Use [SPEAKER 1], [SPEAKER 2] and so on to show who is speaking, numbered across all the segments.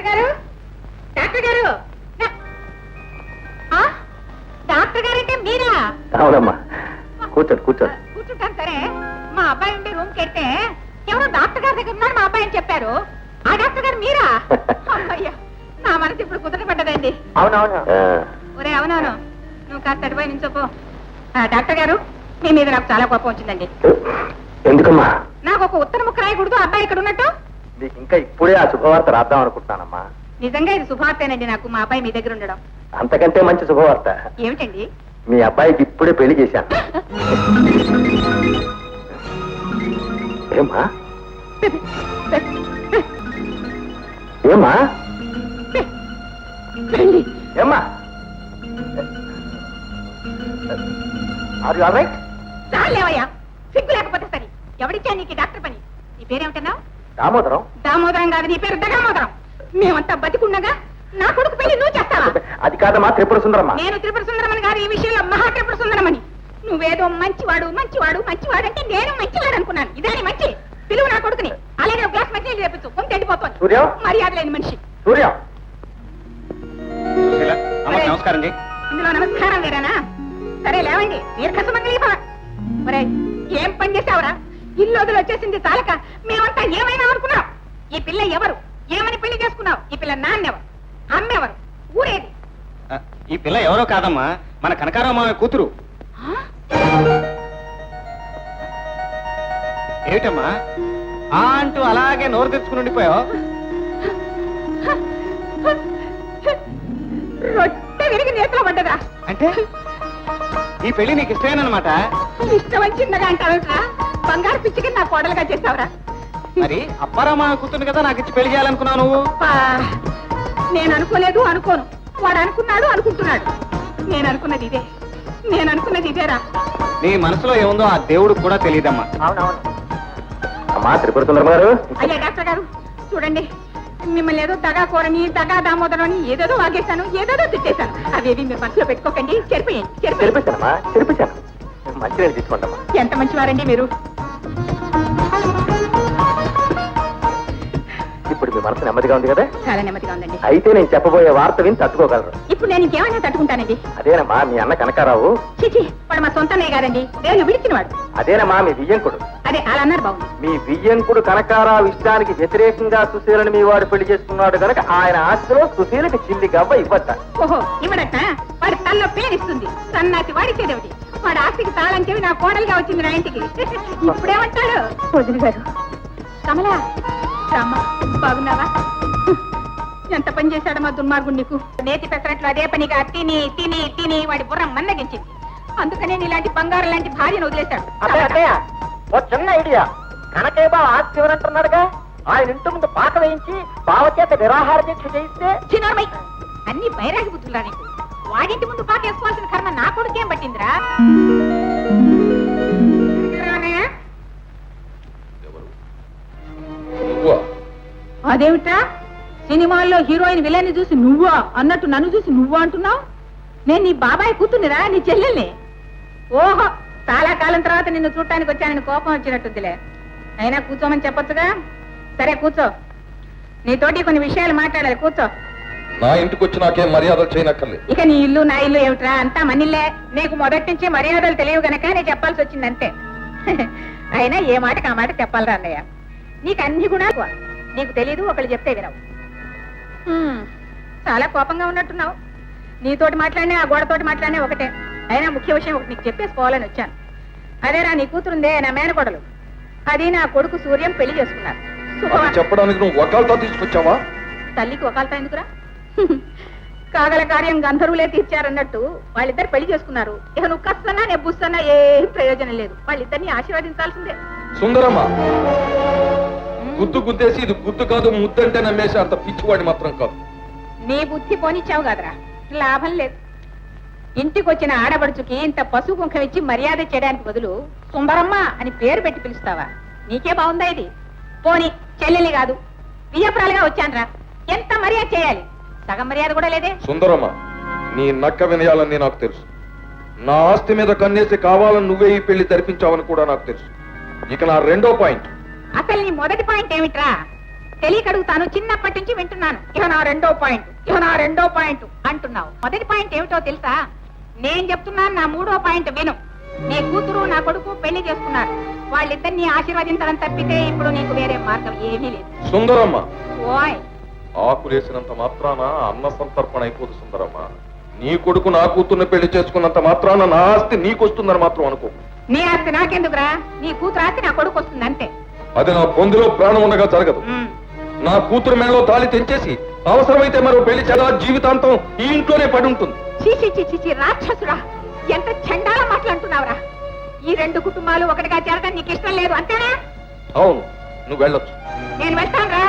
[SPEAKER 1] Doctor గారు? Doctor గారు? Doctor గారు అంటే మీరా?
[SPEAKER 2] అవునమ్మా. కూర్చోండి కూర్చోండి.
[SPEAKER 1] కూర్చుంటాను సరే. మా అబ్బాయి ఉండే రూమ్కి వెళ్తే ఎవరో డాక్టర్ గారి దగ్గర ఉన్నారు మా అబ్బాయి అని చెప్పారు. ఆ డాక్టర్ గారు మీరా? అమ్మయ్య నా మనసు ఇప్పుడు కుదరపడ్డదండి
[SPEAKER 3] అవునవును.
[SPEAKER 2] ఆ,
[SPEAKER 1] ఒరే అవునవును. నువ్వు కాస్త అడిపోయి నుంచోపో. డాక్టర్ గారు మీ మీద నాకు చాలా కోపం వచ్చిందండి.
[SPEAKER 2] ఎందుకమ్మా?
[SPEAKER 1] నాకు ఒక ఉత్తర ముక్క రాయకూడదు అబ్బాయి ఇక్కడ ఉన్నట్టు?
[SPEAKER 2] నీకు ఇంకా ఇప్పుడే ఆ శుభవార్త రాద్దాం అనుకుంటున్నానమ్మా.
[SPEAKER 1] నిజంగా ఇది శుభార్తేనండి నాకు మా అబ్బాయి మీ దగ్గర ఉండడం.
[SPEAKER 2] అంతకంటే మంచి శుభవార్త.
[SPEAKER 1] ఏమిటండి?
[SPEAKER 2] మీ అబ్బాయికి ఇప్పుడే పెళ్ళి చేశాను. ఏమ్మా?
[SPEAKER 1] పెళ్ళి
[SPEAKER 2] ఏమ్మా? ఆర్ యు రైట్
[SPEAKER 1] చాలేవయ్యా సిగ్గు లేకపోతే సరే. ఎవడిచ్చా నీకు డాక్టర్ పని? నీ పేరేమిటన్నావు?
[SPEAKER 2] దామోదరం?
[SPEAKER 1] దామోదరం కాదు నీ పేరు దగామోదరం. మేమంతా బతికుండగా నా కొడుకు పెళ్ళి నువ్వు చేస్తావా?
[SPEAKER 2] అది కాదమ్మా త్రిపుర సుందరమ్మా.
[SPEAKER 1] నేను త్రిపుర సుందరమని గారు ఈ విషయంలో మహా త్రిపుర సుందరమని నువ్వేదో మంచివాడు మంచివాడు మంచివాడు అంటే నేను మంచివాడు అనుకున్నాను. ఇదాని మంచి. పిలువు నా కొడుకుని. అలాగే ఒక గ్లాస్ మంచి చేపించు కొంత ఎండిపోతుంది.
[SPEAKER 2] సూర్యం?
[SPEAKER 1] మర్యాద లేని మనిషి.
[SPEAKER 2] సూర్య? నమస్కారం
[SPEAKER 1] ఇందులో నమస్కారం వేరేనా? సరే లేవండి. దీర్ఘసుమంగళీ భవ ఒరేయ్ ఏం పని చేసావురా? ఇల్లు వదిలి వచ్చేసింది చాలక మేమంతా ఏమైనా అనుకున్నాం. ఈ పిల్ల ఎవరు? ఏమని పెళ్ళి చేసుకున్నావు? ఈ పిల్ల నాన్నెవరు? అమ్మెవరు? ఊరేది?
[SPEAKER 4] ఈ పిల్ల ఎవరో కాదమ్మా మన కనకారావు మామ కూతురు? ఏమిటమ్మా? ఆ అంటూ అలాగే నోరు తెచ్చుకుని ఉండిపోయావు?
[SPEAKER 1] రొట్టె విరిగి నేతలో పడ్డదా?
[SPEAKER 4] అంటే? ఈ పెళ్ళి నీకు ఇష్టమేనమాట
[SPEAKER 1] ఇష్టం చిన్నగా అంటావురా బంగారు పిచ్చికి నా కోడలుగా చేసావురా
[SPEAKER 4] మరి అప్పారావు మామ కూతురు కదా నాకు ఇచ్చి పెళ్ళి చేయాలనుకున్నావు నువ్వు?
[SPEAKER 1] పా, నేను అనుకోలేదు అనుకోను. వాడు అనుకున్నాడు అనుకుంటున్నాడు. నేను అనుకున్నది ఇదే. నేను అనుకున్నది ఇదేరా.
[SPEAKER 4] నీ మనసులో ఏముందో ఆ దేవుడికి కూడా తెలియదమ్మా.
[SPEAKER 3] అవునవును.
[SPEAKER 2] అమ్మా త్రిపుర సుందరమ్మ గారు.
[SPEAKER 1] అయ్యా డాక్టర్ గారు చూడండి. మిమ్మల్ని ఏదో దగా కోరని దగా దామోదరం అని ఏదేదో వాగేశాను ఏదేదో తిట్టేశాను. అవేవి మీరు మనసులో పెట్టుకోకండి. చెరిపోయండి
[SPEAKER 2] తెరిపించానమ్మా తెరిపించాను మంచినీళ్ళు తీసుకోండమ్మా.
[SPEAKER 1] ఎంత మంచివారండి మీరు?
[SPEAKER 2] ఇప్పుడు మీ మనసు నెమ్మదిగా ఉంది కదా?
[SPEAKER 1] చాలా నెమ్మదిగా ఉందండి.
[SPEAKER 2] అయితే నేను చెప్పబోయే వార్త విని తట్టుకోగలరు.
[SPEAKER 1] ఇప్పుడు నేను ఇంకేమైనా తట్టుకుంటానండి?
[SPEAKER 2] అదేనమ్మా మీ అన్న కనకారావు?
[SPEAKER 1] చిచి వాడు మా సొంతనే కాదండి. నేను విడిచినవాడు.
[SPEAKER 2] అదేనమ్మా మీ వియ్యంకుడు.
[SPEAKER 1] అదే అలా అన్నారు బాగుంది
[SPEAKER 2] మీ వియ్యంకుడు కనకారావు ఇష్టానికి వ్యతిరేకంగా సుశీలని మీ వాడు పెళ్ళి చేసుకున్నాడు గనక ఆయన ఆస్తిలో సుశీలకి చిల్లి గవ్వ ఇవ్వట
[SPEAKER 1] ఓహో ఇవ్వడట తల్లో పేరిస్తుంది సన్నాసి వాడిచ్చేదేమిటి వాడి ఆస్తికి తాళం చెవి నా కోడలుగా వచ్చింది నా ఇంటికి. ఇప్పుడేమంటాడు? వదిలి గారు. కమలా రామ్మా బాగున్నావా? ఎంత పని చేశాడు మా దుర్మార్గుడు నీకు? నేతి పెసరట్లు అదే పనిగా తిని తిని తిని వాడి బుర్రం మందగించింది. అందుకనే ఇలాంటి బంగారం లాంటి భార్యను వదిలేశాడు.
[SPEAKER 3] అత్తయ్య అత్తయ్య ఓ చిన్న ఐడియా. కనకయ్య బావ ఆస్తి ఇవ్వనంటున్నాడుగా ఆయన ఇంటి ముందు పాక వేయించి బావ చేత నిరాహార దీక్ష చేయిస్తే
[SPEAKER 1] అన్ని బైరాగి బుద్ధులా నీకు. వాడింటి ముందు పాకేసుకోవాల్సిన కర్మ నా కొడుకేం పట్టిందిరా? అదేమిట్రా? సినిమాల్లో హీరోయిన్ విలన్ని చూసి నువ్వా? అన్నట్టు నన్ను చూసి నువ్వా అంటున్నావు? నేను నీ బాబాయ్ కూతుర్నిరా నీ చెల్లెల్ని? ఓహో చాలా కాలం తర్వాత నిన్ను చూడటానికి వచ్చానని కోపం వచ్చినట్టుందిలే. అయినా కూర్చోమని చెప్పొచ్చుగా? సరే కూర్చో. నీతోటి కొన్ని విషయాలు మాట్లాడాలి. కూర్చో.
[SPEAKER 5] నా ఇంటికి వచ్చి నాకేం మర్యాదలు చేయనక్కర్లేదు.
[SPEAKER 1] ఇక నీ ఇల్లు నా ఇల్లు ఏమిట్రా? అంతా మనిల్లే. నీకు మొదటి నుంచి మర్యాదలు తెలియవు గనక నేను చెప్పాల్సి వచ్చింది అంతే. అయినా ఏ మాటకి ఆ మాట చెప్పాలరా అన్నయ్య? నీకు అన్ని గుణాలు నీకు తెలీదు ఒకళ్ళు చెప్తే వినవు. హ్మ్, చాలా కోపంగా ఉన్నట్టున్నావు. నీతోటి మాట్లాడినా ఆ గోడతోటి మాట్లాడినా ఒకటే. అయినా ముఖ్య విషయం ఒకటి నీకు చెప్పేసుకోవాలని వచ్చాను. అదేరా నీ కూతురుందే నా మేనకోడలు. అది నా కొడుకు సూర్యం పెళ్ళి చేసుకున్నారు.
[SPEAKER 5] చెప్పడానికి నువ్వు వకాలతో తీసుకొచ్చావా?
[SPEAKER 1] తల్లికి ఒకళ్ళతో ఎందుకురా? కాగల కార్యం గంధర్వులే తీర్చారన్నట్టు వాళ్ళిద్దరు పెళ్ళి చేసుకున్నారు. ఇక నువ్వు కస్తన్నా నేను బుస్తన్నా ఏం ప్రయోజనం లేదు. వాళ్ళిద్దరిని ఆశీర్వదించాల్సిందే.
[SPEAKER 5] సుందరమ్మ గుద్దు గుద్దేసి ఇది గుద్దు కాదు ముద్దంటే నమ్మేసి అంత పిచ్చివాడి మాత్రం కాదు.
[SPEAKER 1] నీ బుద్ధి పోనిచ్చావు కదరా. లాభం లేదు. ఇంటికి వచ్చిన ఆడబడుచుకి ఇంత పశు కుంకం ఇచ్చి మర్యాద చేయడానికి బదులు సుందరమ్మ అని పేరు పెట్టి పిలుస్తావా? నీకే బాగుందా ఇది? పోని చెల్లెలి కాదు. వియ్యపురాలుగా వచ్చానురా. ఎంత మర్యాద చేయాలి? సగం మర్యాద కూడా లేదే?
[SPEAKER 5] సుందరమ్మ నీ నక్క వినయాలని నాకు తెలుసు. నా ఆస్తి మీద కన్నేసి కావాలని నువ్వే ఈ పెళ్ళి తెరిపించావని కూడా నాకు తెలుసు. ఇక నా రెండో పాయింట్.
[SPEAKER 1] అసలు నీ మొదటి పాయింట్ ఏమిట్రా? తెలియక అడుగుతాను చిన్నప్పటి నుంచి వింటున్నాను. ఇక నా రెండో పాయింట్ ఇక నా రెండో పాయింట్ అంటున్నావు. మొదటి పాయింట్ ఏమిటో తెలుసా? నేను చెప్తున్నాను నా మూడో పాయింట్ విను. నీ కూతురు నా కొడుకు పెళ్ళి చేసుకున్నారు. వాళ్ళిద్దరిని ఆశీర్వదించడం తప్పితే ఇప్పుడు నీకు వేరే మార్గం ఏమీ లేదు.
[SPEAKER 5] సుందరమ్మ.
[SPEAKER 1] ఓయ్
[SPEAKER 5] ఆకులేసినంత మాత్రాన అన్న సంతర్పణ అయిపోదు సుందరమ్మ. నీ కొడుకు నా కూతుర్ని పెళ్ళి చేసుకున్నంత మాత్రాన నా ఆస్తి నీకొస్తుందని మాత్రం అనుకో.
[SPEAKER 1] నీ ఆస్తి నాకెందుకురా? నీ కూతురు ఆస్తి నా కొడుకు వస్తుంది అంతే.
[SPEAKER 5] అది నా పొందిలో ప్రాణం ఉండగా జరగదు. నా కూతురు మెడలో తాళి తెంచేసి అవసరమైతే మరో పెళ్ళి చాలా జీవితాంతం ఈ ఇంట్లోనే పడి ఉంటుంది.
[SPEAKER 1] చీ చీ చీ చీ చీ, రాక్షసురా ఎంత చండాల మాట్లాడుతున్నావురా? ఈ రెండు కుటుంబాలు ఒకటిగా చేరడం నీకు ఇష్టం లేదు అంతేనా?
[SPEAKER 5] అవును నువ్వు వెళ్ళొచ్చు.
[SPEAKER 1] నేను వెళ్తానురా.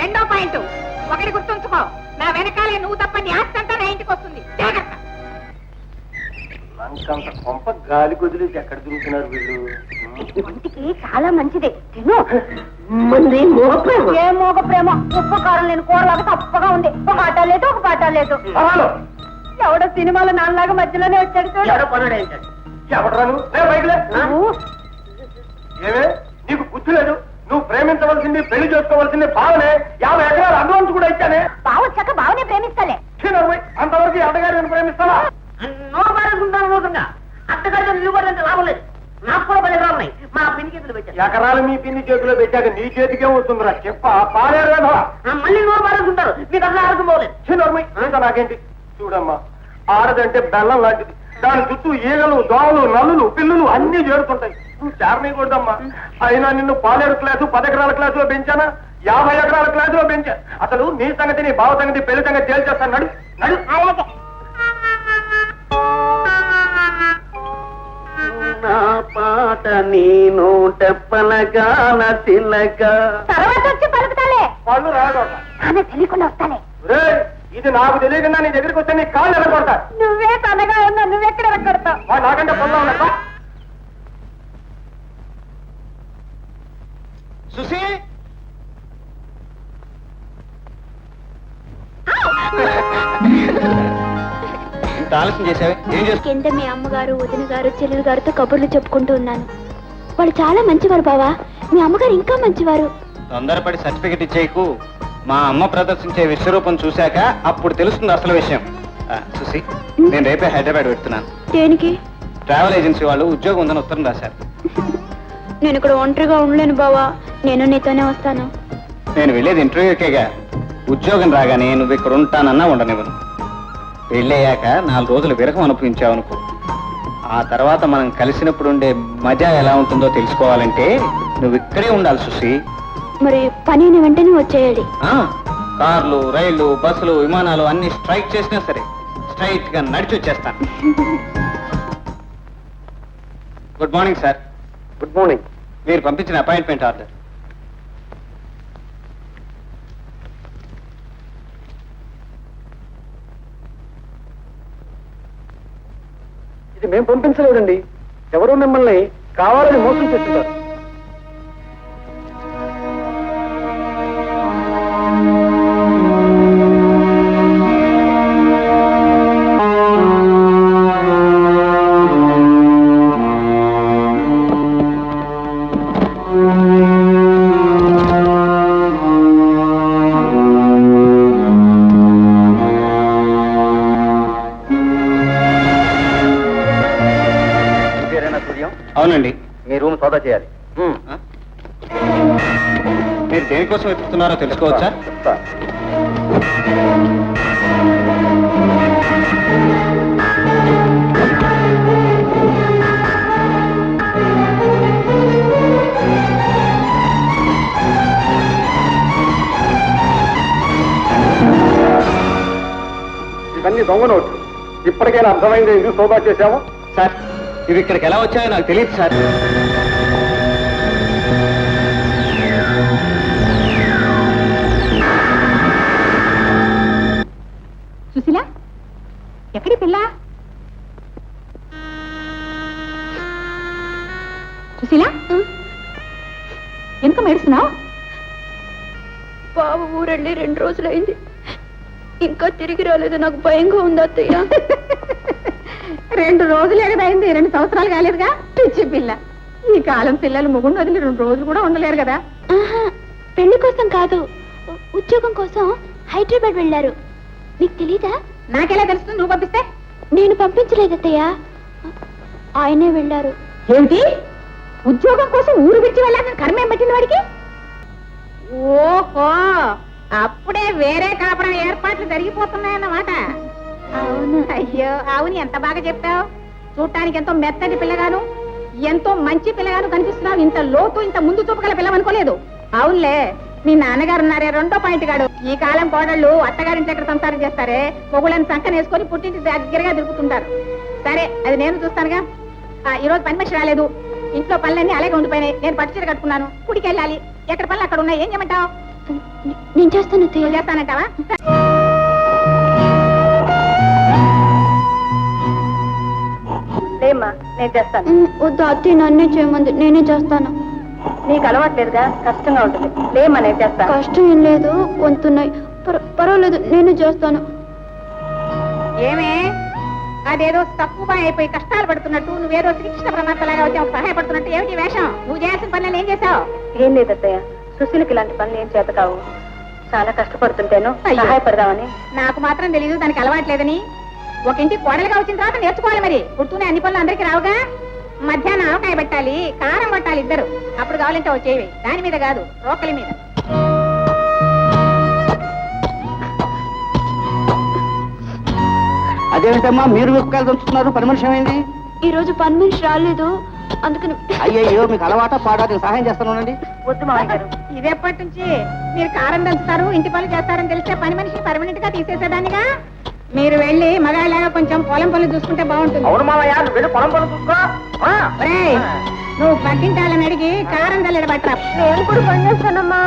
[SPEAKER 1] రెండో పాయింట్. ఒకటి గుర్తుంచుకో. నా వెనకాలే నువ్వు తప్ప నీ ఆస్తి అంతా నా ఇంటికి వస్తుంది. జాగ్రత్త.
[SPEAKER 3] కొంప గాలి కుదిలేసి ఎక్కడ తిరుగుతున్నారు వీళ్ళు?
[SPEAKER 6] ఒంటికి చాలా మంచిది. తిను. మంది మోగ ప్రేమ ఏ మోగ ప్రేమ ఉప్పు కారం లేని కూరలాగా తప్పగా ఉంది. ఒక ఆట లేదు ఒక పాట లేదు. ఎవడో సినిమాలో నాన్నలాగా మధ్యలోనే వచ్చాడు చూడు.
[SPEAKER 3] ఎవడరాను ఏమే? నీకు బుద్ధి లేదు? ప్రేమించవలసింది పెళ్ళి చేసుకోవాల్సింది బావనే యాభై ఎకరాలు అడ్వాన్స్ కూడా ఇచ్చానే.
[SPEAKER 6] బావొచ్చాక బావనే ప్రేమిస్తాలే.
[SPEAKER 3] చిన్నమ్మ, అంతవరకు ఈ అడ్డగారు నేను ప్రేమిస్తావా?
[SPEAKER 7] నోరు పారేసుకుంటాను రోజుగా అత్తగారితో నిలబడంటే లాభం లేదు. నాకు కూడా పది ఎకరాలు ఉన్నాయి. మా పిన్ని చేతులు పెట్టాను.
[SPEAKER 3] ఎకరాలు మీ పిన్ని చేతిలో పెట్టాక నీ చేతికే వస్తుందిరా. చెప్ప పాలేరు
[SPEAKER 7] మళ్ళీ నోరు పారేసుకుంటారు మీకు అసలు ఆడుకు పోలేదు
[SPEAKER 3] చిన్నమ్మ, ఇంకా నాకేంటి? చూడమ్మా ఆడదంటే బెల్లం లాంటిది. దాని చుట్టూ ఈగలు దోమలు నల్లులు పిల్లులు అన్ని చేరుతుంటాయి. నువ్వు చేరనీయకూడదమ్మా అయినా నిన్ను పాలేరు క్లాసు పది ఎకరాల క్లాసులో పెంచానా? యాభై ఎకరాల క్లాసులో పెంచా. అసలు నీ సంగతి నీ బావ సంగతి పెళ్ళి సంగతి తేల్చేస్తాను. నడు నడు.
[SPEAKER 7] నా పాట నీ నోట పలగాల తిలక.
[SPEAKER 6] తర్వాత వచ్చి పలుకుతాలే.
[SPEAKER 3] వాళ్ళు రాడు
[SPEAKER 6] ఆమె తెలియకుండా వస్తాలే.
[SPEAKER 3] ఇది నాకు తెలియకుండా నీ దగ్గరికి వస్తే నీ కాళ్ళు ఎరగొడతా
[SPEAKER 6] నువ్వే తనగా ఉన్నా నువ్వెక్కడ ఎక్కడతావు
[SPEAKER 3] వాడు నాకంటే పొందా ఉన్నా
[SPEAKER 4] సుశీ! ఇంత ఆలస్యం చేసావే ఏం చేస్తా
[SPEAKER 8] కింద మీ అమ్మగారు వదిన గారు చెల్లెలు గారితో కబుర్లు చెప్పుకుంటూ ఉన్నాను. వాళ్ళు చాలా మంచివారు బావా. మీ అమ్మగారు ఇంకా మంచివారు.
[SPEAKER 4] తొందరపడి సర్టిఫికెట్ ఇచ్చేయకు. మా అమ్మ ప్రదర్శించే విశ్వరూపం చూశాక అప్పుడు తెలుస్తుంది అసలు విషయం. ఆ, సుశీ నేను రేపే హైదరాబాద్ పెడుతున్నాను
[SPEAKER 8] దేనికి?
[SPEAKER 4] ట్రావెల్ ఏజెన్సీ వాళ్ళు ఉద్యోగం ఉందని ఉత్తరం రాశారు.
[SPEAKER 8] నేను ఇక్కడ ఒంటరిగా ఉండలేను బావా. నేను నీతోనే వస్తాను.
[SPEAKER 4] నేను వెళ్ళేది ఇంటర్వ్యూకేగా. ఉద్యోగం రాగానే నువ్వు ఇక్కడ ఉంటానన్నా ఉండనివ్వను. వెళ్ళయ్యాక నాలుగు రోజులు విరహం అనుభవించావనుకో ఆ తర్వాత మనం కలిసినప్పుడు ఉండే మజా ఎలా ఉంటుందో తెలుసుకోవాలంటే నువ్వు ఇక్కడే ఉండాలి సుశీ.
[SPEAKER 8] మరి పని వెంటనే వచ్చేయాలి.
[SPEAKER 4] ఆ, కార్లు రైళ్ళు బస్సులు విమానాలు అన్ని స్ట్రైక్ చేసినా సరే స్ట్రైట్గా నడిచి వచ్చేస్తాను. Good morning sir.
[SPEAKER 3] Good morning.
[SPEAKER 4] మీరు పంపించిన అపాయింట్మెంట్ ఆర్డర్.
[SPEAKER 3] ఇది మేము పంపించలేదండి. ఎవరో మిమ్మల్ని కావాలని మోసం చేస్తున్నారు. సూర్యం
[SPEAKER 4] అవునండి.
[SPEAKER 3] మీ రూమ్ సోదా చేయాలి?
[SPEAKER 4] మీరు దేనికోసం వెతుకుతున్నారో తెలుసుకోవచ్చా?
[SPEAKER 3] ఇవన్నీ దొంగ నోట్లు. ఇప్పటికైనా అర్థమైంది ఎందుకు సోదా చేశాము
[SPEAKER 4] సార్ ఇవి ఇక్కడికి ఎలా వచ్చాయో నాకు తెలియదు సార్.
[SPEAKER 1] సుశీల ఎక్కడి పిల్ల? సుశీల ఎందుకు మెడుస్తున్నావు
[SPEAKER 8] బావ ఊరండి రెండు రోజులైంది. ఇంకా తిరిగి రాలేదు నాకు భయంగా ఉంది అత్తయ్య.
[SPEAKER 1] రెండు రోజులే అయింది రెండు సంవత్సరాలు కాలేదుగా? పిచ్చి పిల్ల. ఈ కాలం పిల్లలు ముగుండు వదిలి రెండు రోజులు కూడా ఉండలేరు కదా?
[SPEAKER 8] ఆహా, పెళ్ళి కోసం కాదు. ఉద్యోగం కోసం హైదరాబాద్ వెళ్ళారు. నీకు తెలీదా?
[SPEAKER 1] నాకెలా తెలుస్తుంది? నువ్వు పంపిస్తే?
[SPEAKER 8] నేను పంపించలేదు అత్తయ్య. ఆయనే వెళ్ళారు.
[SPEAKER 1] ఏమిటి? ఉద్యోగం కోసం ఊరు విడిచి వెళ్ళాలని కర్మేం పట్టింది వాడికి? ఓహో అప్పుడే వేరే కాపురం ఏర్పాట్లు జరిగిపోతున్నాయన్నమాట.
[SPEAKER 8] అవును.
[SPEAKER 1] అయ్యో అవును. ఎంత బాగా చెప్పావు. చూడటానికి ఎంతో మెత్తటి పిల్లగాను ఎంతో మంచి పిల్లగాను కనిపిస్తున్నావు. ఇంత లోతు ఇంత ముందు చూపగల పిల్లవనుకోలేదు అవునులే మీ నాన్నగారు ఉన్నారే రెండో పాయింట్ గాడు. ఈ కాలం కోడళ్ళు అత్తగారింటి ఎక్కడ సంసారం చేస్తారే? మొగుళ్ళని సంకన వేసుకొని పుట్టింటి దగ్గరగా తిరుగుతుంటారు. సరే అది నేను చూస్తానుగా. ఆ, ఈ రోజు పని మనిషి రాలేదు. ఇంట్లో పనులన్నీ అలాగే ఉండిపోయినాయి. నేను పట్టు చీర కట్టుకున్నాను. గుడికి వెళ్ళాలి. ఎక్కడ పనులు అక్కడ ఉన్నాయి? ఏం చేయమంటావు?
[SPEAKER 8] నేను చేస్తాను
[SPEAKER 1] చేస్తానంటావా?
[SPEAKER 6] నేను చేస్తాను.
[SPEAKER 8] వద్దు అత్తయ్య నన్నే చేయమంది నేనే చేస్తాను.
[SPEAKER 6] నీకు అలవాట్లేదుగా? కష్టంగా ఉంటుంది. లేమ్మా నేను చేస్తాను.
[SPEAKER 8] కష్టం ఏం లేదు వంతున్నాయి పర్- పర్వాలేదు నేనే చేస్తాను.
[SPEAKER 1] ఏమే? అదేదో తక్కువ అయిపోయి కష్టాలు పడుతున్నట్టు నువ్వేదో శ్రీకృష్ణ పరమాత్మలాగా వచ్చి ఒక సహాయపడుతున్నట్టు ఏమిటి వేషం? నువ్వు చేయాల్సిన పనులను ఏం చేసావు
[SPEAKER 6] ఏం లేదు అత్తయ్య. సుశీలకి ఇలాంటి పనులు ఏం చేత కావు చాలా కష్టపడుతుంటేను. సహాయపడదామని.
[SPEAKER 1] నాకు మాత్రం తెలియదు దానికి అలవాట్లేదని. ఒక ఇంటి కోడలుగా వచ్చిన తర్వాత నేర్చుకోవాలి మరి. పుడుతూనే అన్ని పనులు అందరికీ రావుగా? మధ్యాహ్నం ఆవకాయ పెట్టాలి కారం పట్టాలి ఇద్దరు. అప్పుడు కావాలంటే వచ్చేవి దాని మీద కాదు రోకలి మీద.
[SPEAKER 2] అదేమిటమ్మా మీరు విప్పకాయలు దంచుతున్నారు? పని మనిషి ఏమైంది?
[SPEAKER 8] ఈ రోజు పని మనిషి రాలేదు. అందుకని
[SPEAKER 2] అయ్యయ్యో మీకు అలవాట పాడా? నేను సహాయం చేస్తానండి
[SPEAKER 6] వద్దు మామయ్య గారు.
[SPEAKER 1] ఇది ఎప్పటి నుంచి మీరు కారం దంచుతారు ఇంటి పనులు చేస్తారని తెలిస్తే పని మనిషి పర్మనెంట్గా తీసేసేదానిగా మీరు వెళ్ళి మగాళ్ళగా కొంచెం పొలం పనులు చూసుకుంటే బాగుంటుంది.
[SPEAKER 3] అవును మామయ్య నువ్వు వెళ్ళి పొలం పనులు చూసుకో. ఆ.
[SPEAKER 1] ఒరేయ్, నువ్వు పక్కింటాలని అడిగి కారం తల్లెడ పట్టరా.
[SPEAKER 6] నేను కూడా పని చేస్తానమ్మా.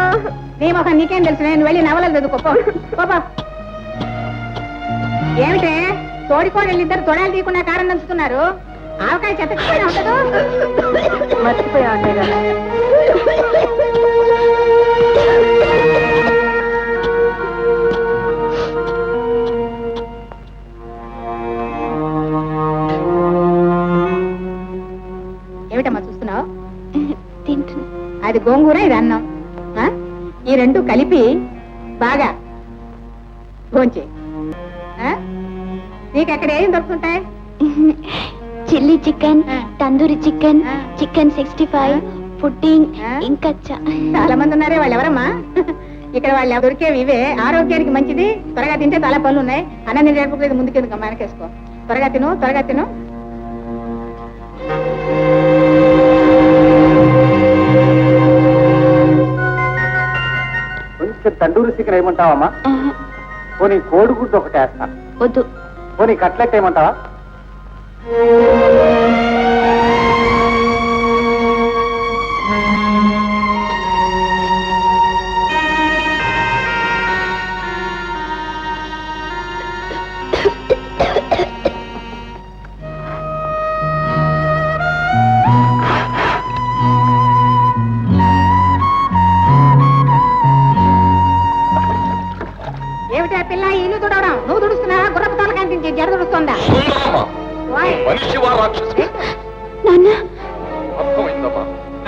[SPEAKER 1] నీ మొహం నీకేం తెలుసు నేను వెళ్ళి నవలలు చదువుకో పో. పో పో. ఏమిటే తోడికోడళ్ళు ఇద్దరు తొడాలు తీయకుండా కారం దంచుతున్నారు? ఆవకాయ చెత్త చెత్తగా ఉండదు
[SPEAKER 6] మర్చిపోయా అన్నయ్య గారు.
[SPEAKER 1] అది గోంగూర ఇది అన్నం? ఈ రెండు కలిపి బాగా భోంచే నీకు అక్కడ ఏం దొరుకుతుంటాయి?
[SPEAKER 8] Chilli chicken. Tandoori chicken. Chicken sixty five pudding. ఇంకా
[SPEAKER 1] చాలా మంది ఉన్నారే వాళ్ళు ఎవరమ్మా ఇక్కడ వాళ్ళు దొరికేవి ఇవే. ఆరోగ్యానికి మంచిది. త్వరగా తింటే చాలా పనులు ఉన్నాయి. అన్నం తినేటప్పుడు ముందుకు ఎందుకు మనకేసుకో త్వరగా తిను త్వరగా తిను.
[SPEAKER 2] కొంచెం తండూరి చికెన్ ఏమంటావమ్మా పోనీ కోడిగుడ్డు ఒకటి వేస్తా.
[SPEAKER 8] వద్దు.
[SPEAKER 2] పోనీ కట్లెట్ ఏమంటావా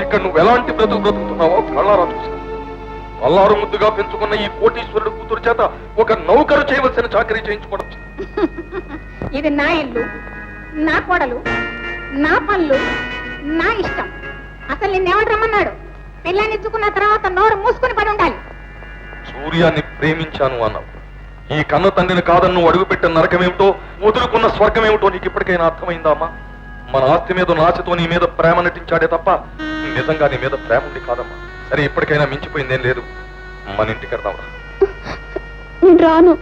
[SPEAKER 5] ఇక్కడ నువ్వు ఎలాంటి బ్రతుకు బ్రతుకుతున్నావో కళ్ళారా చూసా అల్లారు ముద్దుగా పెంచుకున్న ఈ కోటీశ్వరుడు కూతురు చేత ఒక నౌకరు చేయవలసిన చాకరీ చేయించుకోవడం.
[SPEAKER 1] ఇది నా ఇల్లు నా కోడలు నా పనులు నా ఇష్టం. అసలు నిన్నేమంట రమ్మన్నాడు? పిల్లని ఇచ్చుకున్న తర్వాత నోరు మూసుకుని పడి ఉండాలి.
[SPEAKER 5] సూర్యాన్ని ప్రేమించాను అన్నావు. ఈ కన్న తండ్రిని కాదని నువ్వు అడుగుపెట్టిన నరకమేమిటో వదులుకున్న స్వర్గమేమిటో నీకు ఇప్పటికైనా అర్థమైందా అమ్మా? మన ఆస్తి మీద నాశతో నీ మీద ప్రేమ నటించాడే తప్ప నిజంగా నీ మీద ప్రేమ ఉంది కాదమ్మా. సరే ఇప్పటికైనా మించిపోయిందేం లేదు. మన ఇంటికి వెళ్దాం
[SPEAKER 8] నేను రాను.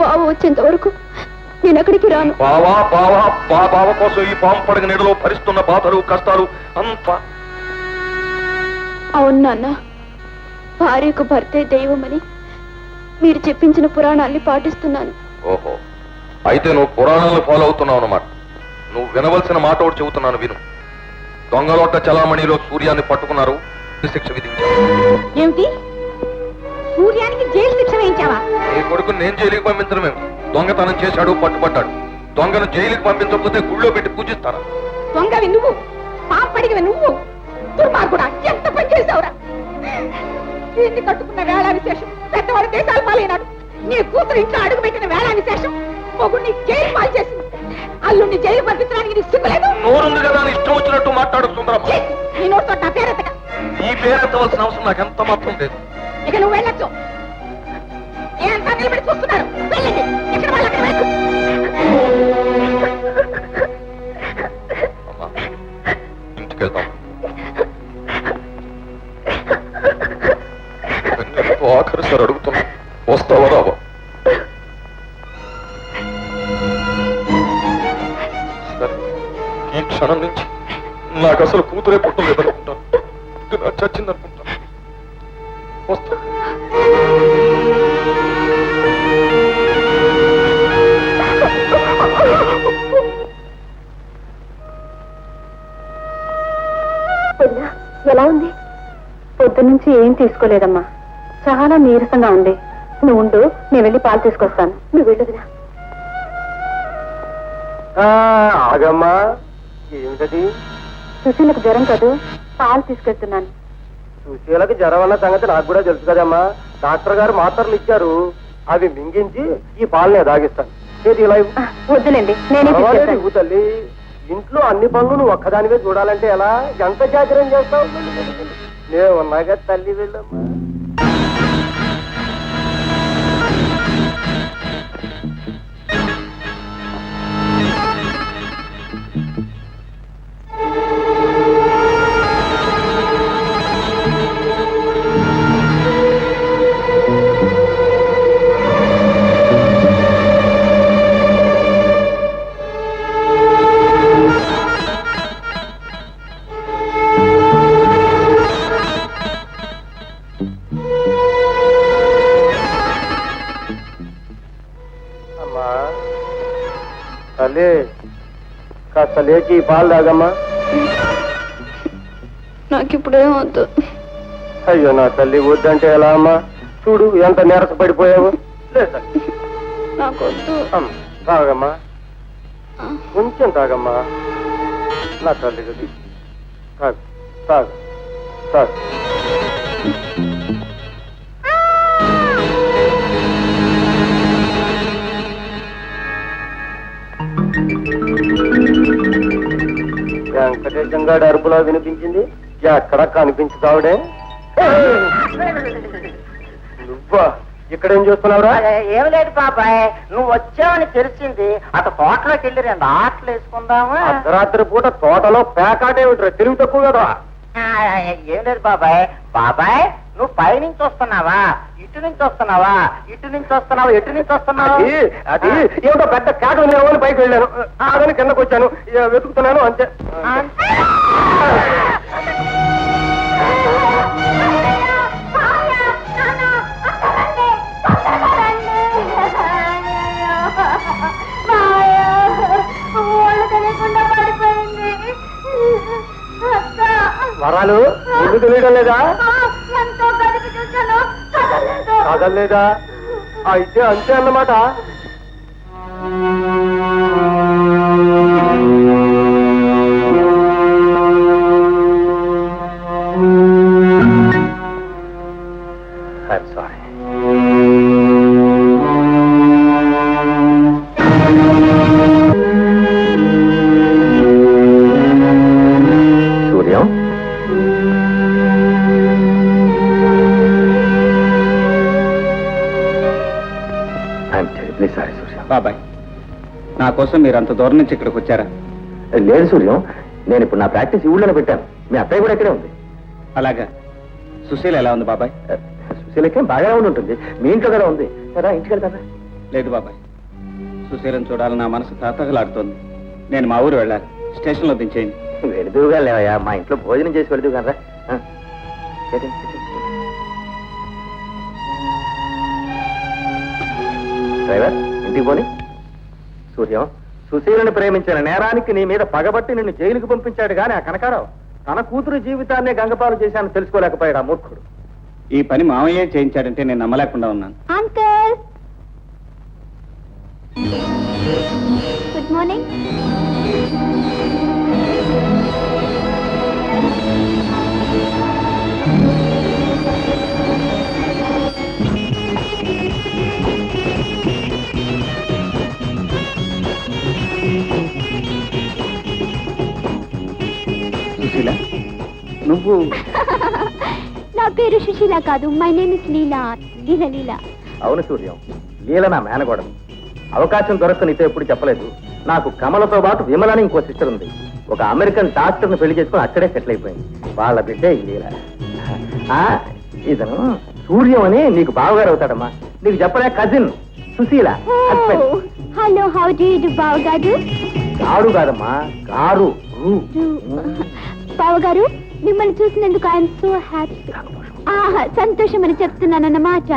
[SPEAKER 8] బావ వచ్చేంత వరకు నేను ఎక్కడికి రాను.
[SPEAKER 5] బావా బావా బా బావ కోసం ఈ పాము పడగ నీడలో భరిస్తున్న బాధలు కష్టాలు అంతా.
[SPEAKER 8] అవును నాన్న. భార్యకు భర్తే దైవమని మీరు చెప్పించిన పురాణాల్ని పాటిస్తున్నాను.
[SPEAKER 5] ఓహో. అయితే నువ్వు పురాణాలను ఫాలో అవుతున్నావు అన్నమాట. నువ్వు వినవలసిన మాట ఒకటి చెబుతున్నాను విను. దొంగలోట చలామణిలో సూర్యాన్ని పట్టుకున్నారు శిక్ష విధించారు.
[SPEAKER 1] ఏమిటి? సూర్యానికి జైలు శిక్ష వేయించావా?
[SPEAKER 5] నీ కొడుకు నేను జైలుకి పంపించడం ఏమిటి దొంగతనం చేశాడు పట్టుబడ్డాడు. దొంగను జైలుకి పంపించకపోతే గుళ్ళో పెట్టి పూజిస్తారా?
[SPEAKER 1] దొంగవి నువ్వు పాపడిగివి నువ్వు. దుర్మార్గుడా ఎంత పని చేసావురా దీన్ని కట్టుకున్న వేళ విశేషం పెద్దవాడు దేశాలు పాలైనాడు. నీ కూతురు ఇంట్లో అడుగు పెట్టిన వేళ విశేషం మొగుడిని జైలు పాలు చేసింది. అల్లుడిని జైలు పంపించడానికి నీకు సిగ్గులేదు?
[SPEAKER 5] నోరుంది కదా అని ఇష్టం వచ్చినట్టు మాట్లాడు సుందరమ్మ.
[SPEAKER 1] ఛీ! నీ నోటితో నా పేరెత్తక
[SPEAKER 5] ఈ పేరెత్తవలసిన అవసరం నాకు ఎంత మాత్రం లేదు.
[SPEAKER 1] ఇక నువ్వు వెళ్ళొచ్చు. ఏంటా నిలబడి చూస్తున్నారు? వెళ్ళండి. ఎక్కడ వాళ్ళు అక్కడ
[SPEAKER 5] ఇంటికి వెళ్దాం కన్నీళ్ళతో ఆఖరిసారి అడుగుతున్నా. వస్తావా రావా? క్షణం నుంచి నాకు అసలు కూతురే పుట్టలేదనుకుంటాను ఇది నాకు చచ్చిందనుకుంటాను వస్తా.
[SPEAKER 6] ఎలా ఉంది? పొద్దు నుంచి ఏం తీసుకోలేదమ్మా. చాలా నీరసంగా ఉంది. నువ్వు ఉండు నేను వెళ్ళి పాలు తీసుకొస్తాను. నువ్వు వెళ్ళదురా
[SPEAKER 3] ఆగమ్మా. ఏమిటది?
[SPEAKER 6] సుశీలకు జ్వరం కదూ పాలు తీసుకెళ్తున్నాను.
[SPEAKER 3] సుశీలకి జ్వరం అన్న సంగతి నాకు కూడా తెలుసు కదమ్మా. డాక్టర్ గారు మాత్రలు ఇచ్చారు. అవి మింగించి ఈ పాలనే దాగిస్తాను.
[SPEAKER 6] ఆ, వద్దులేండి నేనే
[SPEAKER 3] తల్లి. ఇంట్లో అన్ని పనులు నువ్వు ఒక్కదానివే చూడాలంటే ఎలా? ఎంత జాగ్రత్త చేస్తావు? నేను ఉన్నాగా తల్లి వెళ్ళమ్మా. తల్లి కాస్త లేచి పాలు తాగమ్మా.
[SPEAKER 8] నాకు ఇప్పుడేం వద్దు.
[SPEAKER 3] అయ్యో నా తల్లి వద్దంటే ఎలా అమ్మా? చూడు ఎంత నీరస పడిపోయావు. లేదా
[SPEAKER 8] నాకు వద్దు
[SPEAKER 3] తాగమ్మా. కొంచెం తాగమ్మా. నా తల్లి గది. తాగు తాగు తాగు. వెంకటేశం గారి అరుపులా వినిపించింది. ఎక్కడ కనిపించుతావుడే. నువ్వా? ఇక్కడేం చూస్తున్నావురా?
[SPEAKER 7] ఏం లేదు బాబాయ్. నువ్వు వచ్చావని తెలిసింది. అటు తోటలోకి వెళ్ళి రెండు ఆటలు వేసుకుందామా?
[SPEAKER 3] అర్ధరాత్రి పూట తోటలో పేకాటే ఉంటారు తెలివి తక్కువ కదా
[SPEAKER 7] ఏం లేదు బాబాయ్. బాబాయ్ నువ్వు పైనుంచి వస్తున్నావా? ఇటు నుంచి వస్తున్నావా? ఇటు నుంచి వస్తున్నావా? ఎటు నుంచి వస్తున్నావు?
[SPEAKER 3] అది అది ఏమిటో పెద్ద కేట అని పైకి వెళ్ళాను అదని కిందకు వచ్చాను. వెతుకుతున్నాను అంతే. వరాలు? ముందు తెలియడం లేదా. కాదలేదా అయితే అంతే అన్నమాట.
[SPEAKER 4] కోసం మీరు అంత దూరం నుంచి ఇక్కడికి వచ్చారా?
[SPEAKER 3] లేదు సూర్యం నేను ఇప్పుడు నా ప్రాక్టీస్ ఈ ఊళ్ళోనే పెట్టాను. మీ అబ్బాయి కూడా ఇక్కడే ఉంది.
[SPEAKER 4] అలాగా. సుశీల ఎలా ఉంది బాబాయ్?
[SPEAKER 3] సుశీలకేం బాగానే ఉండి ఉంటుంది మీ ఇంట్లో కదా ఉంది. కదా ఇంటికి వెళ్తారా
[SPEAKER 4] లేదు బాబాయ్. సుశీలను చూడాలని నా మనసు తాతగలాడుతోంది. నేను మా ఊరు వెళ్ళాలి. స్టేషన్లో దించేయండి.
[SPEAKER 3] వెళుదువుగా లేవయ్యా. మా ఇంట్లో భోజనం చేసి వెళుదు కనరా డ్రైవర్ ఇంటికి పోని. సూర్యం సుశీలను ప్రేమించిన నేరానికి నీ మీద పగబట్టి నిన్ను జైలుకు పంపించాడు గాని ఆ కనకారావు తన కూతురు జీవితాన్నే గంగపాలు చేశాను తెలుసుకోలేకపోయాడు ఆ మూర్ఖుడు.
[SPEAKER 4] ఈ పని మామయ్య చేయించాడంటే నేను నమ్మలేకుండా ఉన్నాను.
[SPEAKER 8] అంకుల్! Good morning.
[SPEAKER 4] నువ్వు
[SPEAKER 8] నా పేరు సుశీల కాదు my name is Leela Leela Leela.
[SPEAKER 2] అవును సూర్యం లీల నా మేనగోడలు అవకాశం దొరక్క నీతో ఎప్పుడు చెప్పలేదు. నాకు కమలతో పాటు విమలని ఇంకో సిస్టర్ ఉంది. ఒక అమెరికన్ డాక్టర్ని పెళ్ళి చేసుకుని అక్కడే సెటిల్ అయిపోయింది. వాళ్ళ బిడ్డే ఈ లీల. ఇతను సూర్యం అని నీకు బావగారు అవుతాడమ్మా. నీకు చెప్పలే cousin Sushila.
[SPEAKER 8] Hello how do you బావగారు?
[SPEAKER 2] గాడు కాదమ్మా గారు.
[SPEAKER 8] బావగారు మిమ్మల్ని చూసినందుకు ఐఎమ్ సో హ్యాపీ సంతోషం అని చెప్తున్నానన్నమాట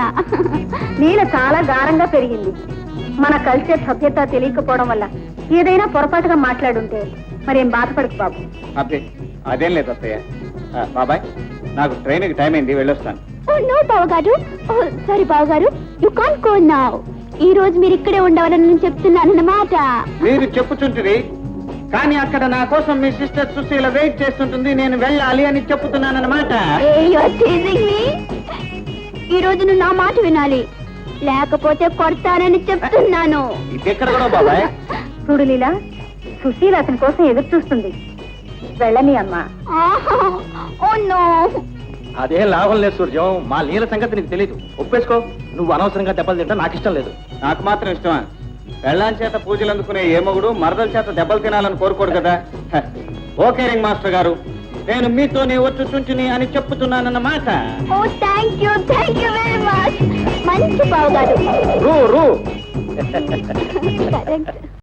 [SPEAKER 6] నీల చాలా గారంగా పెరిగింది. మన కల్చర్ సభ్యత తెలియకపోవడం వల్ల ఏదైనా పొరపాటుగా మాట్లాడుంటే మరేం బాధపడకు బాబు.
[SPEAKER 4] అబ్బే అదేం లేదు అత్తయ్య. బాబాయ్ నాకు ట్రైన్కి టైం అయింది వెళ్ళొస్తాను.
[SPEAKER 8] ఓ నో బావగారు. ఓ సారీ బావగారు. యు కాన్ గో నౌ ఈ రోజు మీరు ఇక్కడే ఉండవాలని నేను చెప్తున్నానన్నమాట
[SPEAKER 4] మీరు చెప్పుచుంటుంది కానీ అక్కడ నా కోసం మీ సిస్టర్ సుశీల వెయిట్ చేస్తుంటుంది. నేను వెళ్ళాలి అని
[SPEAKER 8] me? ఈ రోజు నువ్వు నా మాట వినాలి. లేకపోతే కొడతానని చెప్తున్నాను.
[SPEAKER 6] చూడు లీలా సుశీల అతని కోసం ఎదురు చూస్తుంది. వెళ్ళని అమ్మా.
[SPEAKER 8] Oh no.
[SPEAKER 2] అదేం లాభం లేదు సూర్యం. మా లీల సంగతి నీకు తెలియదు ఒప్పేసుకో. నువ్వు అనవసరంగా దెబ్బలు తింటా నాకు ఇష్టం లేదు.
[SPEAKER 4] నాకు మాత్రం ఇష్టమా? పెళ్ళాం చేత పూజలు అందుకునే ఏ మగుడు మరదల చేత దెబ్బలు తినాలని కోరుకోడు కదా? ఓకే రింగ్ మాస్టర్ గారు. నేను మీతోనే వచ్చుచుంచుని అని చెప్పుతున్నానన్నమాట.
[SPEAKER 8] మచ్ బావగారు
[SPEAKER 2] రూ రూ.